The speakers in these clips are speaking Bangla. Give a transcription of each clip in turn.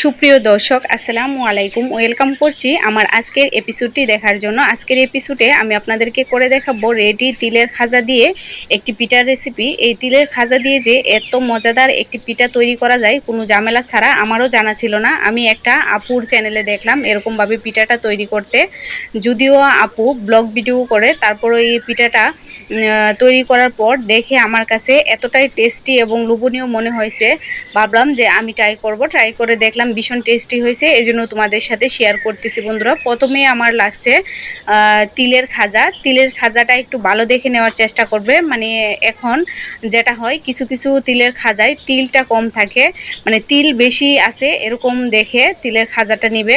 সুপ্রিয় দর্শক, আসসালামু আলাইকুম। ওয়েলকাম করছি আমার আজকের এপিসোডটি দেখার জন্য। আজকের এপিসোডে আমি আপনাদেরকে করে দেখাবো রেডি তিলের খাজা দিয়ে একটি পিঠার রেসিপি এই তিলের খাজা দিয়ে যে এত মজাদার একটি পিঠা তৈরি করা যায়, কোনো ঝামেলা ছাড়া আমারও জানা ছিল না। আমি একটা আপুর চ্যানেলে দেখলাম এরকমভাবে পিঠাটা তৈরি করতে। যদিও আপু ব্লগ ভিডিও করে, তারপর এই পিঠাটা তৈরি করার পর দেখে আমার কাছে এতটাই টেস্টি এবং লোভনীয় মনে হয়েছে। ভাবলাম যে আমি ট্রাই করব। ট্রাই করে দেখলাম ভীষণ টেস্টি হয়েছে। এই জন্য তোমাদের সাথে শেয়ার করতেছি বন্ধুরা। প্রথমে আমার লাগছে তিলের খাজা। তিলের খাজাটা একটু ভালো দেখে নেওয়ার চেষ্টা করবে। মানে এখন যেটা হয়, কিছু কিছু তিলের খাজায় তিলটা কম থাকে। মানে তিল বেশি আছে, এরকম দেখে তিলের খাজাটা নিবে।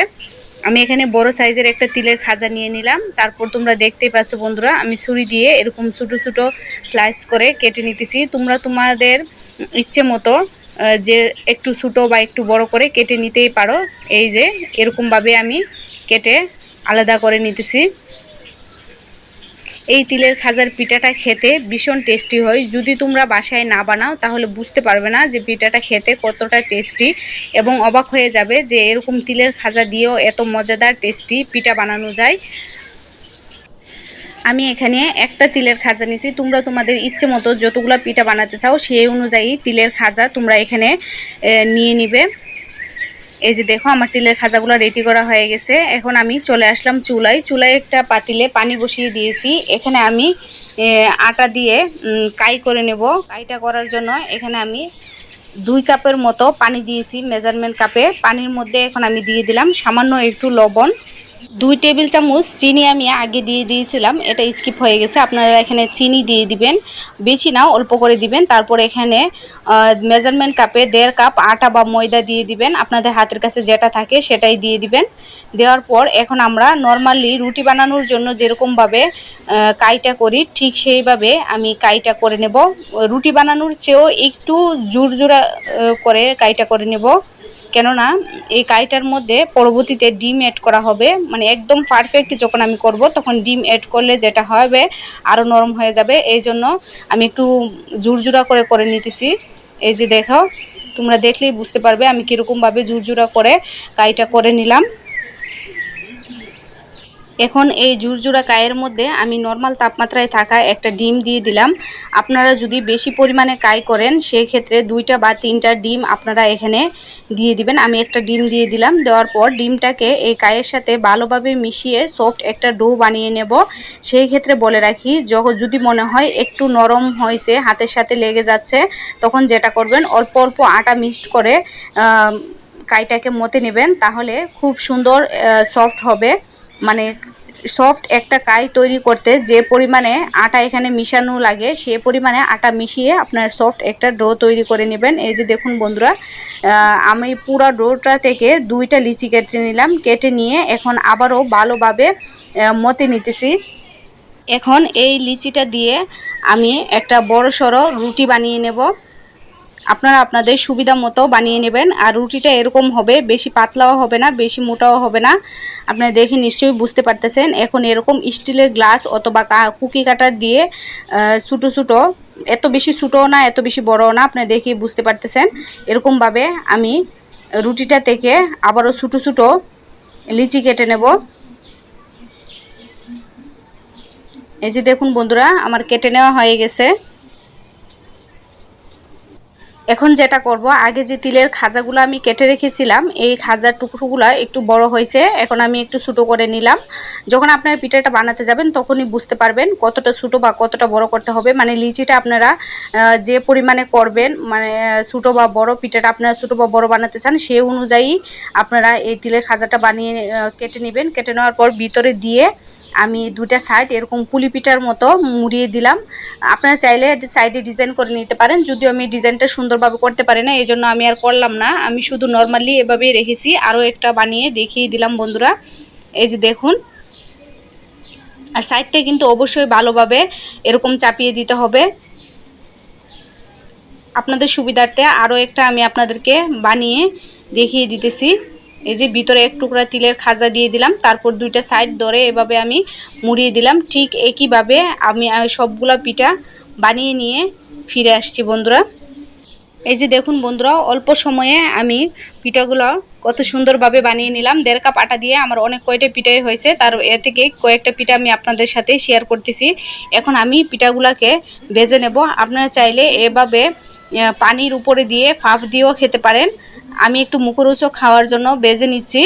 আমি এখানে বড় সাইজের একটা তিলের খাজা নিয়ে নিলাম। তারপর তোমরা দেখতেই পাচ্ছ বন্ধুরা, আমি ছুরি দিয়ে এরকম ছোটো ছোটো স্লাইস করে কেটে নিতেছি। তোমরা তোমাদের ইচ্ছে মতো যে একটু ছোটো বা একটু বড় করে কেটে নিতেই পারো। এই যে, এরকমভাবে আমি কেটে আলাদা করে নিতেছি। এই তিলের খাজার পিঠাটা খেতে ভীষণ টেস্টি হয়। যদি তোমরা বাসায় না বানাও, তাহলে বুঝতে পারবে না যে পিঠাটা খেতে কতটা টেস্টি এবং অবাক হয়ে যাবে যে এরকম তিলের খাজা দিয়েও এত মজাদার টেস্টি পিঠা বানানো যায়। আমি এখানে একটা তিলের খাজা নিছি। তোমরা তোমাদের ইচ্ছে মতো যতগুলো পিঠা বানাতে চাও, সেই অনুযায়ী তিলের খাজা তোমরা এখানে নিয়ে নিবে। এই যে দেখো, আমার তিলের খাজাগুলো রেডি করা হয়ে গেছে। এখন আমি চলে আসলাম চুলায়। চুলায় একটা পাটিলে পানি বসিয়ে দিয়েছি। এখানে আমি আটা দিয়ে কাই করে নেব। কাইটা করার জন্য এখানে আমি দুই কাপের মতো পানি দিয়েছি, মেজারমেন্ট কাপে। পানির মধ্যে এখন আমি দিয়ে দিলাম সামান্য একটু লবণ। দুই টেবিল চামচ চিনি আমি আগে দিয়ে দিয়েছিলাম এটা স্কিপ হয়ে গেছে আপনারা এখানে চিনি দিয়ে দিবেন বেশি না অল্প করে দিবেন তারপর এখানে মেজারমেন্ট কাপে দেড় কাপ আটা বা ময়দা দিয়ে দিবেন আপনাদের হাতের কাছে যেটা থাকে সেটাই দিয়ে দিবেন দেওয়ার পর এখন আমরা নর্মালি রুটি বানানোর জন্য যেরকমভাবে কাইটা করি ঠিক সেইভাবে আমি কাইটা করে নেব রুটি বানানোর চেয়েও একটু জোরজোড়া আহ, করে কাইটা করে নেব। কেননা এই কাইটার মধ্যে পরবর্তীতে ডিম অ্যাড করা হবে। মানে একদম পারফেক্ট যখন আমি করব, তখন ডিম অ্যাড করলে যেটা হবে আরও নরম হয়ে যাবে। এই জন্য আমি একটু জুরজুরা করে করে নিতেছি। এই যে দেখো, তোমরা দেখলেই বুঝতে পারবে আমি কীরকমভাবে জুরজুরা করে কাইটা করে নিলাম। এখন এই জুরজুরা কায়ের মধ্যে আমি নর্মাল তাপমাত্রায় থাকা একটা ডিম দিয়ে দিলাম। আপনারা যদি বেশি পরিমাণে কাই করেন সেই ক্ষেত্রে দুইটা বা তিনটা ডিম আপনারা এখানে দিয়ে দিবেন। আমি একটা ডিম দিয়ে দিলাম। দেওয়ার পর ডিমটাকে এই কায়ের সাথে ভালোভাবে মিশিয়ে সফট একটা ডো বানিয়ে নেব। সেই ক্ষেত্রে বলে রাখি যখন যদি মনে হয় একটু নরম হয়েছে, হাতের সাথে লেগে যাচ্ছে, তখন যেটা করবেন, অল্প অল্প আটা মিক্সড করে কাইটাকে মতে নেবেন, তাহলে খুব সুন্দর সফট হবে। মানে সফট একটা কাই তৈরি করতে যে পরিমাণে আটা এখানে মিশানো লাগে, সে পরিমাণে আটা মিশিয়ে আপনার সফট একটা ডো তৈরি করে নেবেন। এই যে দেখুন বন্ধুরা আমি পুরো ডোটা থেকে দুইটা লিচি কেটে নিলাম, কেটে নিয়ে এখন আবারও ভালোভাবে মতে নিতেছি। এখন এই লিচিটা দিয়ে আমি একটা বড় সড়ো রুটি বানিয়ে নেব। আপনারা আপনাদের সুবিধা মতো বানিয়ে নেবেন। আর রুটিটা এরকম হবে, বেশি পাতলাও হবে না, বেশি মোটাও হবে না। আপনারা দেখে নিশ্চয়ই বুঝতে পারতেছেন, এখন এরকম স্টিলের গ্লাস অথবা কুকি কাটার দিয়ে ছোটো ছোটো, এত বেশি ছোটোও না, এত বেশি বড়ও না, আপনারা দেখে বুঝতে পারতেছেন। এরকমভাবে আমি রুটিটা থেকে আবারও ছোটো ছোটো লিচি কেটে নেব। এই যে দেখুন বন্ধুরা, আমার কেটে নেওয়া হয়ে গেছে। এখন যেটা করব, আগে যে তিলের খাজাগুলো আমি কেটে রেখেছিলাম, এই খাজার টুকরোগুলো একটু বড় হয়েছে, এখন আমি একটু ছোটো করে নিলাম। যখন আপনারা পিঠাটা বানাতে যাবেন, তখনই বুঝতে পারবেন কতটা ছোটো বা কতটা বড় করতে হবে। মানে লিচিটা আপনারা যে পরিমাণে করবেন মানে ছোটো বা বড় পিঠাটা আপনারা ছোটো বা বড় বানাতে চান সেই অনুযায়ী আপনারা এই তিলের খাজাটা বানিয়ে কেটে নেবেন। কেটে নেওয়ার পর ভিতরে দিয়ে আমি দুটা সাইড এরকম পুলি পিঠার মতো মুড়িয়ে দিলাম। আপনারা চাইলে সাইডে ডিজাইন করে নিতে পারেন, যদিও আমি ডিজাইনটা সুন্দরভাবে করতে পারি না এই জন্য আমি আর করলাম না। আমি শুধু নর্মালি এভাবেই রেখেছি, আরও একটা বানিয়ে দেখিয়ে দিলাম বন্ধুরা। এই যে দেখুন। আর সাইডটা কিন্তু অবশ্যই ভালোভাবে এরকম চাপিয়ে দিতে হবে। আপনাদের সুবিধার্থে আরও একটা আমি আপনাদেরকে বানিয়ে দেখিয়ে দিতেছি। এই যে ভিতরে এক টুকরা তিলের খাজা দিয়ে দিলাম, তারপর দুইটা সাইড ধরে এভাবে আমি মুড়িয়ে দিলাম। ঠিক একইভাবে আমি সবগুলা পিঠা বানিয়ে নিয়ে ফিরে আসছি বন্ধুরা। এই যে দেখুন বন্ধুরা, অল্প সময়ে আমি পিঠাগুলো কত সুন্দরভাবে বানিয়ে নিলাম। দেড় কাপ আটা দিয়ে আমার অনেক কয়টা পিঠাই হয়েছে, তার এ থেকে কয়েকটা পিঠা আমি আপনাদের সাথে শেয়ার করতেছি। এখন আমি পিঠাগুলোকে ভেজে নেব। আপনারা চাইলে এভাবে পানির উপরে দিয়ে ফাঁপ দিয়েও খেতে পারেন। আমি একটু মুখরোচক খাওয়ার জন্য বেজে নিচ্ছি।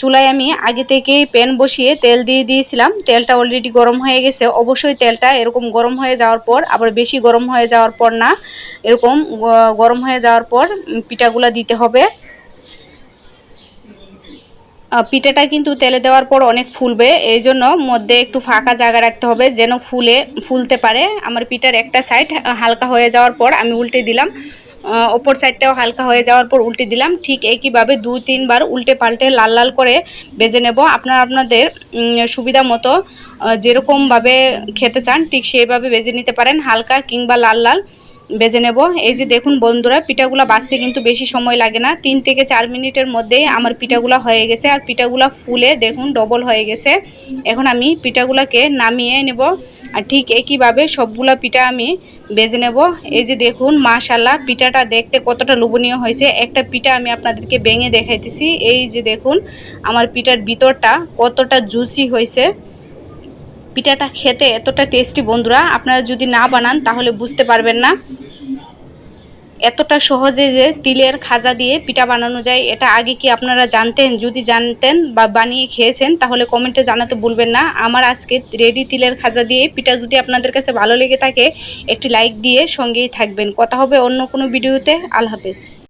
চুলায় আমি আগে থেকেই প্যান বসিয়ে তেল দিয়ে দিয়েছিলাম। তেলটা অলরেডি গরম হয়ে গেছে। অবশ্যই তেলটা এরকম গরম হয়ে যাওয়ার পর, আবার বেশি গরম হয়ে যাওয়ার পর না, এরকম গরম হয়ে যাওয়ার পর পিঠাগুলা দিতে হবে। পিঠাটা কিন্তু তেলে দেওয়ার পর অনেক ফুলবে। এই জন্য মধ্যে একটু ফাঁকা জায়গা রাখতে হবে যেন ফুলে, ফুলতে পারে। আমার পিঠার একটা সাইড হালকা হয়ে যাওয়ার পর আমি উল্টে দিলাম। ওপর সাইডটাও হালকা হয়ে যাওয়ার পর উল্টে দিলাম। ঠিক একইভাবে দু তিনবার উল্টে পাল্টে লাল লাল করে ভেজে নেব। আপনারা আপনাদের সুবিধা মতো যেরকমভাবে খেতে চান, ঠিক সেইভাবে ভেজে নিতে পারেন। হালকা কিংবা লাল লাল বেজে নেব। এই যে দেখুন বন্ধুরা, পিঠাগুলা বাছতে কিন্তু বেশি সময় লাগে না। তিন থেকে চার মিনিটের মধ্যেই আমার পিঠাগুলা হয়ে গেছে। আর পিঠাগুলা ফুলে দেখুন ডবল হয়ে গেছে। এখন আমি পিঠাগুলাকে নামিয়ে নেব। আর ঠিক একইভাবে সবগুলা পিঠা আমি বেজে নেব। এই যে দেখুন মাশাল্লাহ পিঠাটা দেখতে কতটা লোভনীয় হয়েছে। একটা পিঠা আমি আপনাদেরকে ভেঙে দেখাইতেছি। এই যে দেখুন, আমার পিঠার ভিতরটা কতটা জুসি হয়েছে। পিঠাটা খেতে এতটা টেস্টি বন্ধুরা, আপনারা যদি না বানান তাহলে বুঝতে পারবেন না। এতটা সহজে যে তিলের খাজা দিয়ে পিঠা বানানো যায়, এটা আগে কি আপনারা জানতেন? যদি জানতেন বা বানিয়ে খেয়েছেন, তাহলে কমেন্টে জানাতে বলবেন না। আমার আজকে রেডি তিলের খাজা দিয়ে পিঠা যদি আপনাদের কাছে ভালো লেগে থাকে, একটি লাইক দিয়ে সঙ্গেই থাকবেন। কথা হবে অন্য কোনো ভিডিওতে আল্লাহ হাফেজ।